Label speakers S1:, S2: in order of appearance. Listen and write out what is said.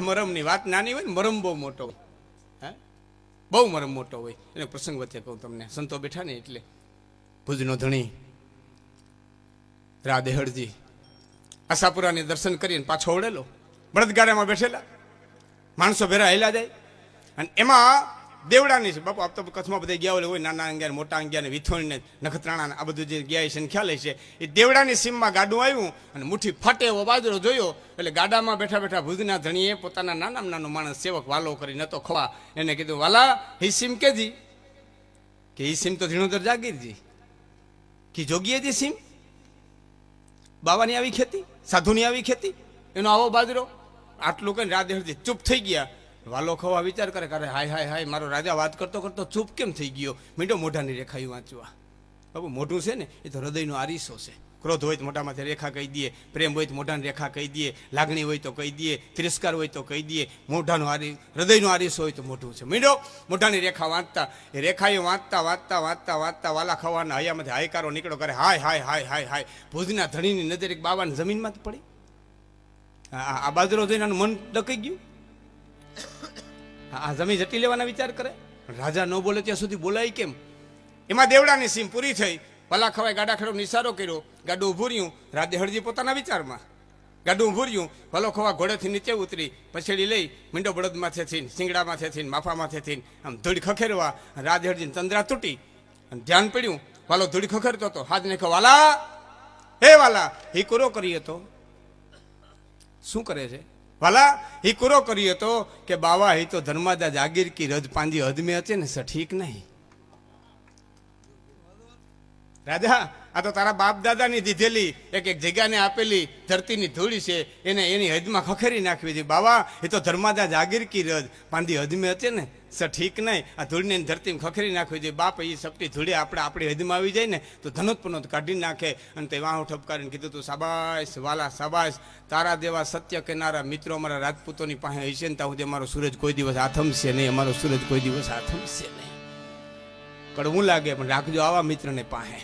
S1: મરમની વાત નાની હોય ને, મરમ બહુ મોટો હોય. બહુ મરમ મોટો હોય. એને પ્રસંગ વચ્ચે કહું તમને. સંતો બેઠા ને એટલે ભુજનો ધણી રા દેહડજી આશાપુરાને દર્શન કરીને પાછો ઓળેલો બળદગાડામાં બેઠેલા. માણસો ભેરા હેલા જાય. અને એમાં દેવડાની છે. બાપુ, આપ તો કચ્છમાં બધા ગયા હોય, નાના અંગ્યા મોટા અંગ્યા ને વિથોણી ને નખત્રાણા આ બધું જે ગયા છે ખ્યાલ છે એ દેવડાની સીમમાં ગાડું આવ્યું અને મુઠ્ઠી ફાટે એવો બાજરો જોયો. એટલે ગાડામાં બેઠા બેઠા ભુજના ધણીએ પોતાના નાના નાનો માણસ સેવક વાલો કરી નતો ખવા. એને કીધું, વાલા હી સીમ કેજી? કે ઈ સીમ તો ધીણોધર જાગીરજી. કે જોગીએજી સીમ? બાવાની આવી ખેતી? સાધુની આવી ખેતી? એનો આવો બાજરો? આટલું કઈ રાધે ચૂપ થઈ ગયા. વાલો ખવા વિચાર કરે કરે હાય હાય હાય, મારો રાજા વાત કરતો કરતો ચૂપ કેમ થઈ ગયો? મીંડો મોઢાની રેખાયું વાંચવા. બાબુ મોઢું છે ને, એ તો હૃદયનો આરીસો છે. ક્રોધ હોય તો મોઢામાંથી રેખા કહી દઈએ, પ્રેમ હોય તો મોઢાની રેખા કહી દઈએ, લાગણી હોય તો કહી દઈએ, તિરસ્કાર હોય તો કહી દઈએ, મોઢાનો આરી, હૃદયનો આરીસો હોય તો મોઢું છે. મીંડો મોઢાની રેખા વાંચતા, એ રેખાએ વાંચતા વાંચતા વાંચતા વાંચતા વાલા ખવાના હૈયામાંથી હાયકારો નીકળો કરે હાય હાય હાય હાય હાય. ભુજના ધણીની નજર એક બાબાની જમીનમાં જ પડી. આ બાજરો જોઈને મન ડકાઈ ગયું. આ જમીન જટી લેવાના વિચાર કરે? રાજા ન બોલે ત્યાં સુધી બોલાય કેમ? એમાં દેવડાની સીમ પૂરી થઈ. ભલા ખવાય ગાડા ખડો નિશારો કર્યો. ગાડું ઊભું રહ્યું. રાધે હળજી પોતાના વિચારમાં. ગાડું ઊભું રહ્યું. ભલો ખવા ઘોડેથી નીચે ઉતરી. પછેડી લઈ મીંડો બળદ માથે થઈને શિંગડા માથે થઈને માફા માથે થઈને આમ ધૂળ ખખેરવા રાજે હળજીની ચંદ્રા તૂટી. અને ધ્યાન પડ્યું. વાલો ધૂળ ખખેરતો હતો. હાથ ને કહો વાલા! હે વાલા! હિકુરો કોરો કરી હતો. શું કરે છે? વાલા એ કુરો કર્યો હતો કે, બાવા હી તો ધર્માદા જાગીર કી રજ પાંજી હદમે હતી ને સઠીક નહીં. રાજા આ તો તારા બાપ દાદાની દીધેલી, એક એક જગ્યાને આપેલી ધરતીની ધૂળી છે, એને એની હદમાં ખખેરી નાખવી છે. બાવા, એ તો ધર્માદા જાગીર કી રજ. પાંદી હદમે હતી ને સઠીક નહીં. આ ધૂળને ધરતીમાં ખખેરી નાખવી જોઈએ બાપ, એ સપટી ધૂળી આપણે આપણી હદમાં આવી જાય ને, તો ધનોત પનોત કાઢી નાખે અને તે વાહ ઠપકારીને કીધું તું સાબાશ વાલા સાબાશ તારા દેવા સત્ય કેનારા મિત્રો અમારા રાજપૂતોની પાસે હશે ને, ત્યાં સુધી અમારો સૂરજ કોઈ દિવસ આથમશે નહીં. અમારો સૂરજ કોઈ દિવસ આથમશે નહીં. કડવું લાગે, પણ રાખજો આવા મિત્રને પાસે.